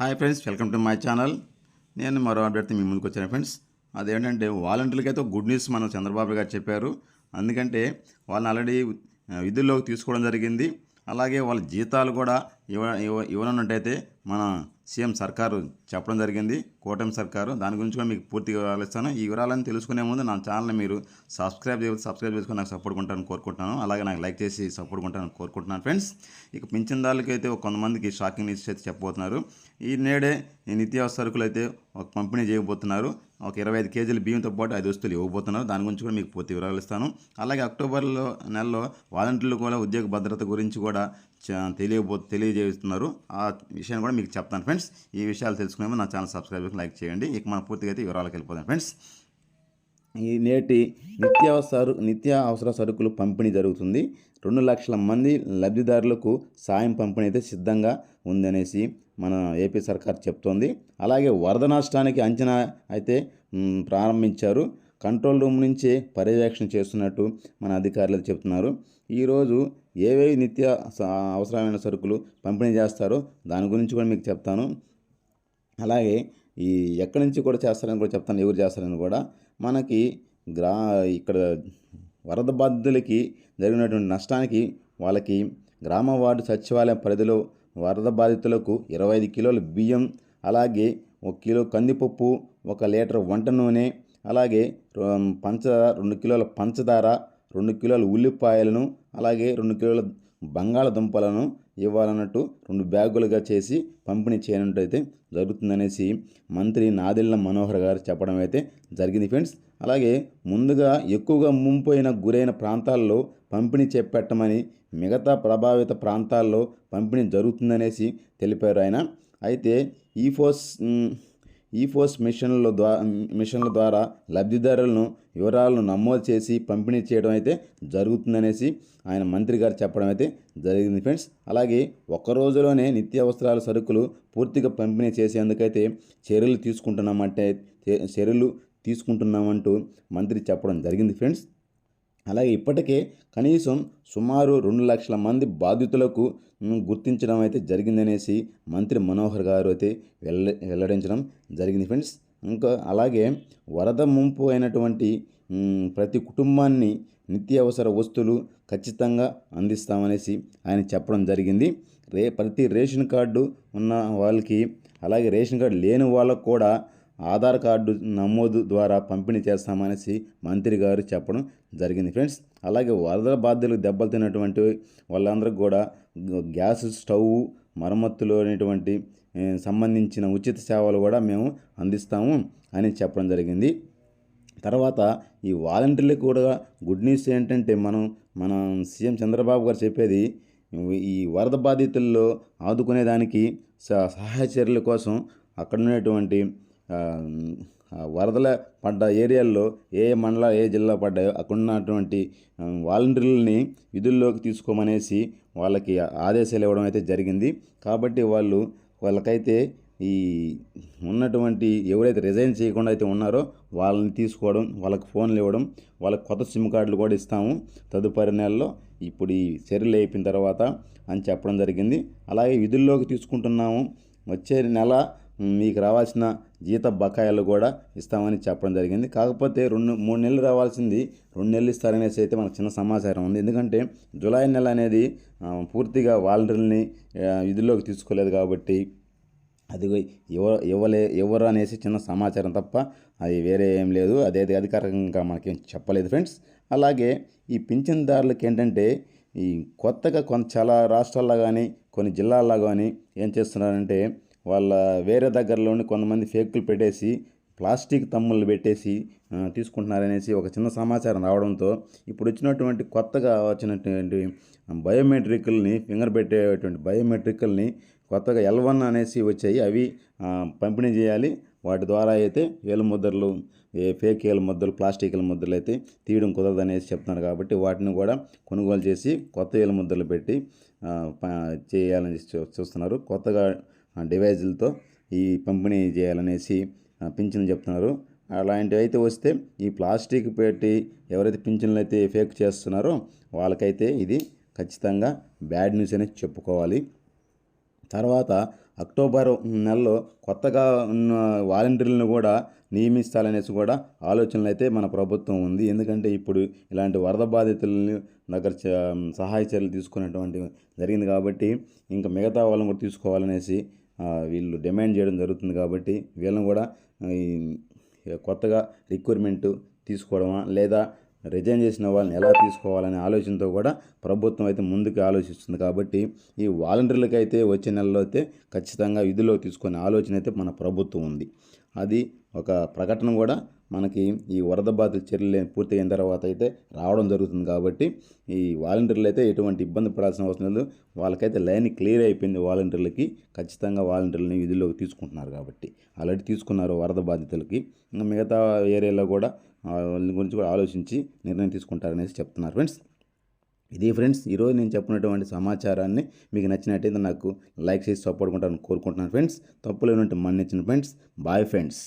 Hi friends welcome to my channel. నేను మరో అభ్యర్థి మీ ముందుకు వచ్చాను ఫ్రెండ్స్. అదేంటంటే వాలంటీర్లకి అయితే గుడ్ న్యూస్ మన చంద్రబాబు గారు చెప్పారు. అందుకంటే వాళ్ళని ఆల్రెడీ విధుల్లోకి తీసుకోవడం జరిగింది. అలాగే వాళ్ళ జీతాలు కూడా ఇవ్వ ఇవ్వ ఇవ్వనున్నట్టయితే మన సీఎం సర్కారు చెప్పడం జరిగింది కూటమి సర్కారు. దాని గురించి కూడా మీకు పూర్తిగా వివరాలు ఇస్తాను ఈ వివరాలను తెలుసుకునే ముందు నా ఛానల్ని మీరు సబ్స్క్రైబ్ చేసి సబ్స్క్రైబ్ చేసుకుని నాకు సపోర్ట్ ఉంటాను కోరుకుంటున్నాను. అలాగే నాకు లైక్ చేసి సపోర్ట్ ఉంటాను కోరుకుంటున్నాను ఫ్రెండ్స్. ఇక పింఛన్దారులకి అయితే కొంతమందికి షాకింగ్ న్యూస్ అయితే చెప్పబోతున్నారు. ఈ నేడే ఈ నిత్యావసర అయితే ఒక పంపిణీ చేయబోతున్నారు. ఒక ఇరవై ఐదు కేజీల బియ్యంతో పాటు ఐదు వస్తువులు ఇవ్వబోతున్నారు. దాని గురించి కూడా మీకు పూర్తి వివరాలు ఇస్తాను. అలాగే అక్టోబర్లో నెలలో వాలంటీర్లు కూడా ఉద్యోగ భద్రత గురించి కూడా తెలియబో తెలియజేస్తున్నారు. ఆ విషయాన్ని కూడా మీకు చెప్తాను ఫ్రెండ్స్. ఈ విషయాలు తెలుసుకునే నా ఛానల్ సబ్స్క్రైబ్ లైక్ చేయండి. ఇక మనం పూర్తిగా అయితే వివరాలకు వెళ్ళిపోతాం ఫ్రెండ్స్. ఈ నేటి నిత్యావసర నిత్య అవసర సరుకులు పంపిణీ జరుగుతుంది. రెండు లక్షల మంది లబ్ధిదారులకు సాయం పంపిణీ అయితే సిద్ధంగా ఉందనేసి మన ఏపీ సర్కార్ చెప్తోంది. అలాగే వరద నష్టానికి అంచనా అయితే ప్రారంభించారు. కంట్రోల్ రూమ్ నుంచే పర్యవేక్షణ చేస్తున్నట్టు మన అధికారులు చెప్తున్నారు. ఈరోజు ఏవేవి నిత్య స- అవసరమైన సరుకులు పంపిణీ చేస్తారో దాని గురించి కూడా మీకు చెప్తాను. అలాగే ఈ ఎక్కడి నుంచి కూడా చేస్తారని కూడా చెప్తాను ఎవరు చేస్తారని కూడా. మనకి గ్రా ఇక్కడ వరద బాధితులకి జరిగినటువంటి నష్టానికి వాళ్ళకి గ్రామ వార్డు సచివాలయం పరిధిలో వరద బాధితులకు ఇరవై ఐదు కిలోల బియ్యం అలాగే ఒక కిలో కందిపప్పు ఒక లీటర్ వంట నూనె అలాగే పంచదార రెండు కిలోల పంచదార రెండు కిలోల ఉల్లిపాయలను అలాగే రెండు కిలోల బంగాళదుంపలను ఇవ్వాలన్నట్టు రెండు బ్యాగులుగా చేసి పంపిణీ చేయనట్టయితే జరుగుతుందనేసి మంత్రి నాదెళ్ళ మనోహర్ గారు చెప్పడం అయితే జరిగింది ఫ్రెండ్స్. అలాగే ముందుగా ఎక్కువగా ముంపోయిన గురైన ప్రాంతాల్లో పంపిణీ చేపట్టమని మిగతా ప్రభావిత ప్రాంతాల్లో పంపిణీ జరుగుతుందనేసి తెలిపారు ఆయన. అయితే ఈ ఈఫోస్ ఈ ఫోర్స్ మిషన్ల ద్వారా మిషన్ల ద్వారా లబ్ధిదారులను వివరాలను నమోదు చేసి పంపిణీ చేయడం అయితే జరుగుతుందనేసి ఆయన మంత్రి గారు చెప్పడం అయితే జరిగింది ఫ్రెండ్స్. అలాగే ఒక్క రోజులోనే నిత్యావసరాల సరుకులు పూర్తిగా పంపిణీ చేసేందుకైతే చర్యలు తీసుకుంటున్నామంటే చర్యలు తీసుకుంటున్నామంటూ మంత్రి చెప్పడం జరిగింది ఫ్రెండ్స్. అలాగే ఇప్పటికే కనీసం సుమారు రెండు లక్షల మంది బాధితులకు గుర్తించడం అయితే జరిగిందనేసి మంత్రి మనోహర్ గారు అయితే వెల్ల వెల్లడించడం జరిగింది ఫ్రెండ్స్. ఇంకా అలాగే వరద ముంపు అయినటువంటి ప్రతి కుటుంబాన్ని నిత్యావసర వస్తువులు ఖచ్చితంగా అందిస్తామనేసి ఆయన చెప్పడం జరిగింది. రే ప్రతి రేషన్ కార్డు ఉన్న వాళ్ళకి అలాగే రేషన్ కార్డు లేని వాళ్ళకు కూడా ఆధార్ కార్డు నమోదు ద్వారా పంపిణీ చేస్తామనేసి మంత్రి గారు చెప్పడం జరిగింది. ఫ్రెండ్స్ అలాగే వరద బాధ్యులకు దెబ్బలు తిన్నటువంటి వాళ్ళందరికీ కూడా గ్యాస్ స్టవ్ మరమ్మతులు అనేటువంటి సంబంధించిన ఉచిత సేవలు కూడా మేము అందిస్తాము అని చెప్పడం జరిగింది. తర్వాత ఈ వాలంటీర్లకు కూడా గుడ్ న్యూస్ ఏంటంటే మనం మన సీఎం చంద్రబాబు గారు చెప్పేది ఈ వరద బాధితుల్లో ఆదుకునేదానికి స- సహాయ చర్యల కోసం అక్కడ ఉన్నటువంటి వరదల పడ్డ ఏరియాల్లో ఏ మండల ఏ జిల్లా పడ్డాయో అక్కడున్నటువంటి వాలంటీర్లని విధుల్లోకి తీసుకోమనేసి వాళ్ళకి ఆదేశాలు ఇవ్వడం అయితే జరిగింది. కాబట్టి వాళ్ళు వాళ్ళకైతే ఈ ఉన్నటువంటి ఎవరైతే రిజైన్ చేయకుండా అయితే ఉన్నారో వాళ్ళని తీసుకోవడం వాళ్ళకి ఫోన్లు ఇవ్వడం వాళ్ళకి కొత్త సిమ్ కార్డులు కూడా ఇస్తాము. తదుపరి నెలలో ఇప్పుడు ఈ చర్యలు అయిపోయిన తర్వాత అని చెప్పడం జరిగింది. అలాగే విధుల్లోకి తీసుకుంటున్నాము. వచ్చే నెల మీకు రావాల్సిన జీత బకాయిలు కూడా ఇస్తామని చెప్పడం జరిగింది. కాకపోతే రెండు మూడు నెలలు రావాల్సింది రెండు నెలలు ఇస్తారనేసి అయితే మనకు చిన్న సమాచారం ఉంది. ఎందుకంటే జూలై నెల అనేది పూర్తిగా వాలంటీర్ని విధుల్లోకి తీసుకోలేదు కాబట్టి అది ఇవ్వ ఇవ్వలే ఇవ్వరు అనేసి చిన్న సమాచారం తప్ప అది వేరే ఏం లేదు. అదే అధికారికంగా మనకేం చెప్పలేదు ఫ్రెండ్స్. అలాగే ఈ పింఛన్దారులకి ఏంటంటే ఈ కొత్తగా కొంత చాలా రాష్ట్రాల్లో కానీ కొన్ని జిల్లాల్లో కానీ ఏం చేస్తున్నారంటే వాళ్ళ వేరే దగ్గరలోని కొంతమంది ఫేకులు పెట్టేసి ప్లాస్టిక్ తమ్ముళ్ళు పెట్టేసి తీసుకుంటున్నారనేసి ఒక చిన్న సమాచారం రావడంతో ఇప్పుడు వచ్చినటువంటి కొత్తగా వచ్చినటువంటి బయోమెట్రికల్ని ఫింగర్ పెట్టేటువంటి బయోమెట్రికల్ని కొత్తగా ఎల్ వన్ అనేసి వచ్చాయి. అవి పంపిణీ చేయాలి. వాటి ద్వారా అయితే వేలు ముద్రలు ఏ ఫేక్ ఏల ముద్రలు ప్లాస్టిక్ ముద్రలు అయితే తీయడం కుదరదు అనేసి చెప్తున్నారు కాబట్టి వాటిని కూడా కొనుగోలు చేసి కొత్త ఏల ముద్రలు పెట్టి చేయాలని చూస్తున్నారు. కొత్తగా డివైజులతో ఈ పంపిణీ చేయాలనేసి పింఛన్లు చెప్తున్నారు. అలాంటివి అయితే వస్తే ఈ ప్లాస్టిక్ పెట్టి ఎవరైతే పింఛన్లు అయితే ఫేక్ చేస్తున్నారో వాళ్ళకైతే ఇది ఖచ్చితంగా బ్యాడ్ న్యూస్ అనేది చెప్పుకోవాలి. తర్వాత అక్టోబర్ నెలలో కొత్తగా ఉన్న వాలంటీర్లను కూడా నియమిస్తాలనేసి కూడా ఆలోచనలు అయితే మన ప్రభుత్వం ఉంది. ఎందుకంటే ఇప్పుడు ఇలాంటి వరద బాధితులని దగ్గర చ- సహాయ చర్యలు తీసుకునేటువంటి జరిగింది కాబట్టి ఇంకా మిగతా వాళ్ళని కూడా తీసుకోవాలనేసి వీళ్ళు డిమాండ్ చేయడం జరుగుతుంది కాబట్టి వీళ్ళని కూడా కొత్తగా రిక్రూట్మెంట్ తీసుకోవడమా లేదా రిజైన్ చేసిన వాళ్ళని ఎలా తీసుకోవాలనే ఆలోచనతో కూడా ప్రభుత్వం అయితే ముందుకు ఆలోచిస్తుంది కాబట్టి ఈ వాలంటీర్లకి అయితే వచ్చే నెలలో అయితే ఖచ్చితంగా విధుల్లో తీసుకునే ఆలోచన అయితే మన ప్రభుత్వం ఉంది. అది ఒక ప్రకటన కూడా మనకి ఈ వరద బాధితుల చర్యలు పూర్తయిన తర్వాత అయితే రావడం జరుగుతుంది కాబట్టి ఈ వాలంటీర్లు అయితే ఎటువంటి ఇబ్బంది పడాల్సిన అవసరం లేదు. వాళ్ళకైతే లైన్ క్లియర్ అయిపోయింది వాలంటీర్లకి. ఖచ్చితంగా వాలంటీర్లని విధుల్లోకి తీసుకుంటున్నారు కాబట్టి. ఆల్రెడీ తీసుకున్నారు వరద బాధితులకి. ఇంకా మిగతా ఏరియాలో కూడా వాళ్ళ గురించి కూడా ఆలోచించి నిర్ణయం తీసుకుంటారనేసి చెప్తున్నారు ఫ్రెండ్స్. ఇది ఫ్రెండ్స్ ఈరోజు నేను చెప్పినటువంటి సమాచారాన్ని మీకు నచ్చినట్టయితే నాకు లైక్ చేసి సపోర్ట్ కొంటారని కోరుకుంటున్నాను ఫ్రెండ్స్. తప్పులు ఏమంటే మన్నించిన ఫ్రెండ్స్. Bye friends.